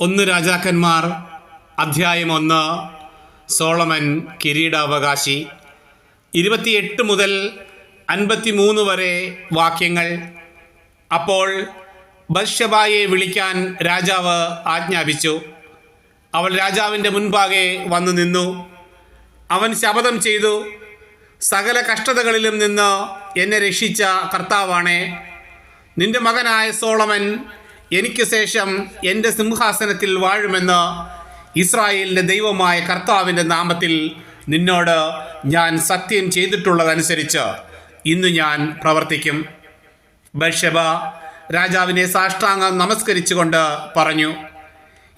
ഒന്ന് രാജാക്കന്മാർ അധ്യായം ഒന്ന് സോളമൻ കിരീടാവകാശി. ഇരുപത്തിയെട്ട് മുതൽ അൻപത്തിമൂന്ന് വരെ വാക്യങ്ങൾ. അപ്പോൾ ബർഷബായെ വിളിക്കാൻ രാജാവ് ആജ്ഞാപിച്ചു. അവൾ രാജാവിന്റെ മുൻപാകെ വന്നു നിന്നു. അവൻ ശപഥം ചെയ്തു. സകല കഷ്ടതകളിലും നിന്ന് എന്നെ രക്ഷിച്ച കർത്താവാണേ. നിന്റെ മകനായ സോളമൻ എനിക്ക് ശേഷം എന്റെ സിംഹാസനത്തിൽ വാഴുമെന്ന് ഇസ്രായേലിന്റെ ദൈവമായ കർത്താവിന്റെ നാമത്തിൽ നിന്നോട് ഞാൻ സത്യം ചെയ്തിട്ടുള്ളതനുസരിച്ച് ഇന്ന് ഞാൻ പ്രവർത്തിക്കും. ബഷബ രാജാവിനെ സാഷ്ടാംഗം നമസ്കരിച്ചുകൊണ്ട് പറഞ്ഞു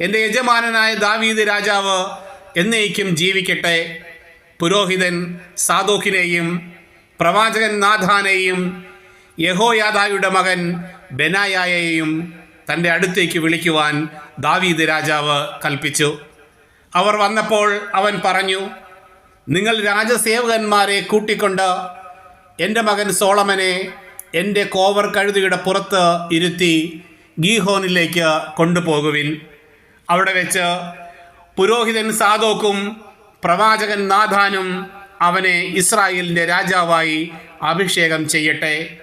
എന്റെ യജമാനനായ ദാവീദ് രാജാവ് എന്നേക്കും ജീവിക്കട്ടെ. പുരോഹിതൻ സാദോക്കിനെയും പ്രവാചകൻ നാഥാനെയും യഹോയാദായുടെ മകൻ ബെനായായെയും തന്റെ അടുത്തേക്ക് വിളിക്കുവാൻ ദാവീദ് രാജാവ് കൽപ്പിച്ചു. അവർ വന്നപ്പോൾ അവൻ പറഞ്ഞു നിങ്ങൾ രാജസേവകന്മാരെ കൂട്ടിക്കൊണ്ട് എന്റെ മകൻ സോളമനെ എന്റെ കോവർ കഴുതിയുടെ പുറത്ത് ഇരുത്തി ഗീഹോനിലേക്ക് കൊണ്ടുപോകുവിൻ. അവിടെ വെച്ച് പുരോഹിതൻ സാദോക്കും പ്രവാചകൻ നാഥാനും അവനെ ഇസ്രായേലിന്റെ രാജാവായി അഭിഷേകം ചെയ്യട്ടെ.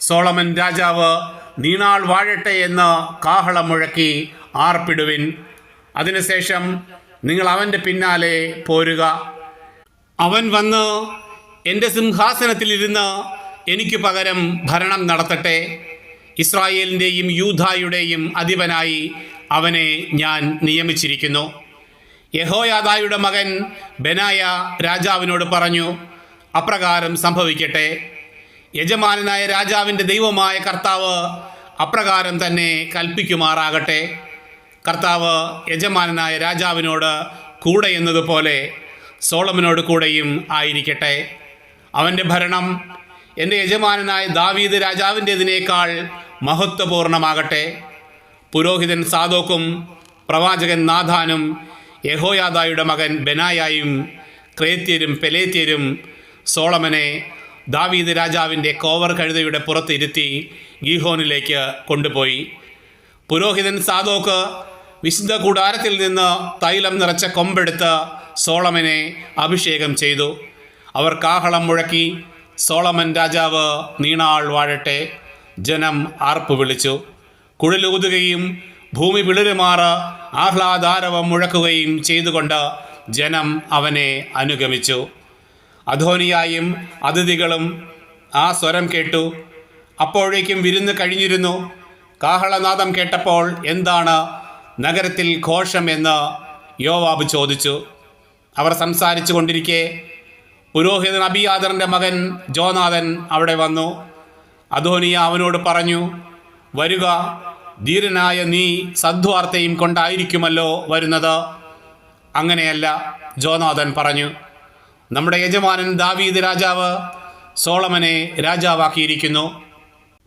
സോളമൻ രാജാവ് നീണാൾ വാഴട്ടെ എന്ന് കാഹളം മുഴക്കി ആർപ്പിടുവിൻ. അതിനുശേഷം നിങ്ങൾ അവന്റെ പിന്നാലെ പോരുക. അവൻ വന്ന് എന്റെ സിംഹാസനത്തിലിരുന്ന് എനിക്ക് പകരം ഭരണം നടത്തട്ടെ. ഇസ്രായേലിന്റെയും യൂധായുടെയും അധിപനായി അവനെ ഞാൻ നിയമിച്ചിരിക്കുന്നു. യഹോയാദായുടെ മകൻ ബെനായ രാജാവിനോട് പറഞ്ഞു അപ്രകാരം സംഭവിക്കട്ടെ. യജമാനനായ രാജാവിന്റെ ദൈവമായ കർത്താവ് അപ്രകാരം തന്നെ കൽപ്പിക്കുമാറാകട്ടെ. കർത്താവ് യജമാനായ രാജാവിനോട് കൂടെ എന്നതുപോലെ സോളമനോട് കൂടെയും ആയിരിക്കട്ടെ. അവന്റെ ഭരണം എന്റെ യജമാനായ ദാവീദ് രാജാവിന്റെതിനേക്കാൾ മഹത്വപൂർണമാകട്ടെ. പുരോഹിതൻ സാദോക്കും പ്രവാചകൻ നാഥാനും യഹോയാദായുടെ മകൻ ബെനായായും ക്രേത്യരും പെലേത്യരും സോളമനെ ദാവീദ് രാജാവിന്റെ കോവർ കഴുതയുടെ പുറത്തിരുത്തി ഗീഹോനിലേക്ക് കൊണ്ടുപോയി. പുരോഹിതൻ സാദോക്ക് വിശുദ്ധ കൂടാരത്തിൽ നിന്ന് തൈലം നിറച്ച കൊമ്പെടുത്ത് സോളമനെ അഭിഷേകം ചെയ്തു. അവർ കാഹളം മുഴക്കി സോളമൻ രാജാവ് നീണാൾ വാഴട്ടെ ജനം ആർപ്പ് വിളിച്ചു. കുഴലൂതുകയും ഭൂമി പിളരുമാറ് ആഹ്ലാദാരവം മുഴക്കുകയും ചെയ്തുകൊണ്ട് ജനം അവനെ അനുഗമിച്ചു. അധോനിയായും അതിഥികളും ആ സ്വരം കേട്ടു. അപ്പോഴേക്കും വിരുന്ന് കഴിഞ്ഞിരുന്നു. കാഹളനാദം കേട്ടപ്പോൾ എന്താണ് നഗരത്തിൽ ഘോഷം എന്ന് യോവാബ് ചോദിച്ചു. അവർ സംസാരിച്ചു കൊണ്ടിരിക്കെ. പുരോഹിതൻ അബിയാദറിന്റെ മകൻ ജോനാഥൻ അവിടെ വന്നു. അധോനിയ അവനോട് പറഞ്ഞു വരുക ധീരനായ നീ സദ്വാർത്തയും കൊണ്ടായിരിക്കുമല്ലോ വരുന്നത്. അങ്ങനെയല്ല ജോനാഥൻ പറഞ്ഞു. നമ്മുടെ യജമാനൻ ദാവീദ് രാജാവ് സോളമനെ രാജാവാക്കിയിരിക്കുന്നു.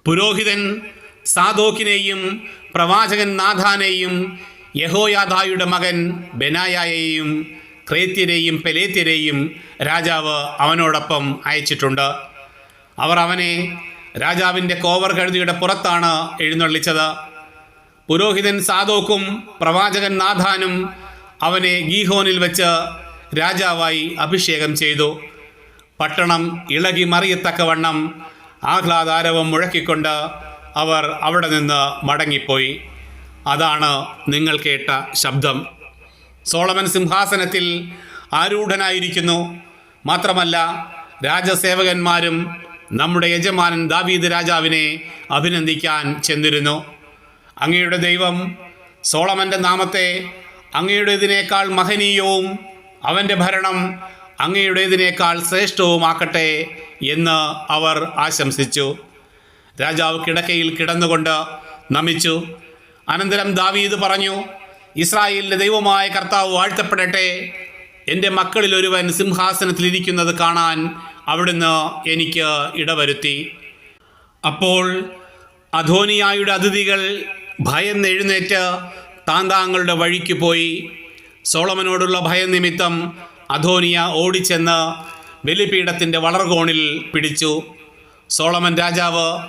പുരോഹിതൻ സാദോക്കിനെയും പ്രവാചകൻ നാഥാനെയും യഹോയാദായുടെ മകൻ ബെനായയെയും ക്രേത്യരെയും പെലേത്യരെയും രാജാവ് അവനോടൊപ്പം അയച്ചിട്ടുണ്ട്. അവർ അവനെ രാജാവിന്റെ കോവർ കഴുതിയുടെ പുറത്താണ് എഴുന്നള്ളിച്ചത്. പുരോഹിതൻ സാദോക്കും പ്രവാചകൻ നാഥാനും അവനെ ഗീഹോനിൽ വെച്ച് രാജാവായി അഭിഷേകം ചെയ്തു. പട്ടണം ഇളകി മറിയത്തക്കവണ്ണം ആഹ്ലാദാരവം മുഴക്കിക്കൊണ്ട് അവർ അവിടെ നിന്ന് മടങ്ങിപ്പോയി. അതാണ് നിങ്ങൾ കേട്ട ശബ്ദം. സോളമൻ സിംഹാസനത്തിൽ ആരൂഢനായിരിക്കുന്നു. മാത്രമല്ല രാജസേവകന്മാരും നമ്മുടെ യജമാനൻ ദാവീദ് രാജാവിനെ അഭിനന്ദിക്കാൻ ചെന്നിരുന്നു. അങ്ങയുടെ ദൈവം സോളമന്റെ നാമത്തെ അങ്ങയുടെ അങ്ങയുടേതിനേക്കാൾ മഹനീയവും അവന്റെ ഭരണം അങ്ങയുടേതിനേക്കാൾ ശ്രേഷ്ഠവുമാക്കട്ടെ എന്ന് അവർ ആശംസിച്ചു. രാജാവ് കിടക്കയിൽ കിടന്നുകൊണ്ട് നമിച്ചു. അനന്തരം ദാവീദ് പറഞ്ഞു ഇസ്രായേലിന്റെ ദൈവമായ കർത്താവ് വാഴ്ത്തപ്പെടട്ടെ. എന്റെ മക്കളിൽ ഒരുവൻ സിംഹാസനത്തിലിരിക്കുന്നത് കാണാൻ അവിടുന്ന് എനിക്ക് ഇടവരുത്തി. അപ്പോൾ അധോനിയായുടെ അതിഥികൾ ഭയന്ന് എഴുന്നേറ്റ് താന്താങ്ങളുടെ വഴിക്ക് പോയി. സോളമനോടുള്ള ഭയനിമിത്തം അധോനിയ ഓടിച്ചെന്ന് ബലിപീഠത്തിന്റെ വളർകോണിൽ പിടിച്ചു. സോളമൻ രാജാവ്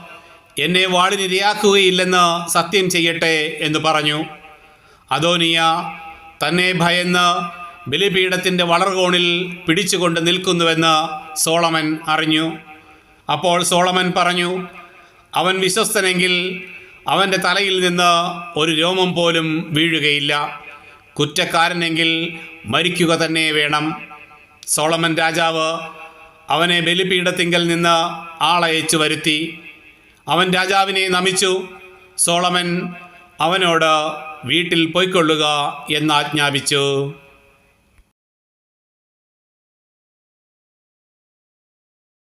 എന്നെ വാളിനിരയാക്കുകയില്ലെന്ന് സത്യം ചെയ്യട്ടെ എന്ന് പറഞ്ഞു. അധോനിയ തന്നെ ഭയന്ന് ബലിപീഠത്തിന്റെ വളർകോണിൽ പിടിച്ചുകൊണ്ട് നിൽക്കുന്നുവെന്ന് സോളമൻ അറിഞ്ഞു. അപ്പോൾ സോളമൻ പറഞ്ഞു അവൻ വിശ്വസ്തനെങ്കിൽ അവന്റെ തലയിൽ നിന്ന് ഒരു രോമം പോലും വീഴുകയില്ല. കുറ്റക്കാരനെങ്കിൽ മരിക്കുക തന്നെ വേണം. സോളമൻ രാജാവ് അവനെ ബലിപീഠത്തിങ്കൽ നിന്ന് ആളയച്ചു വരുത്തി. അവൻ രാജാവിനെ നമിച്ചു. സോളമൻ അവനോട് വീട്ടിൽ പോയിക്കൊള്ളുക എന്നാജ്ഞാപിച്ചു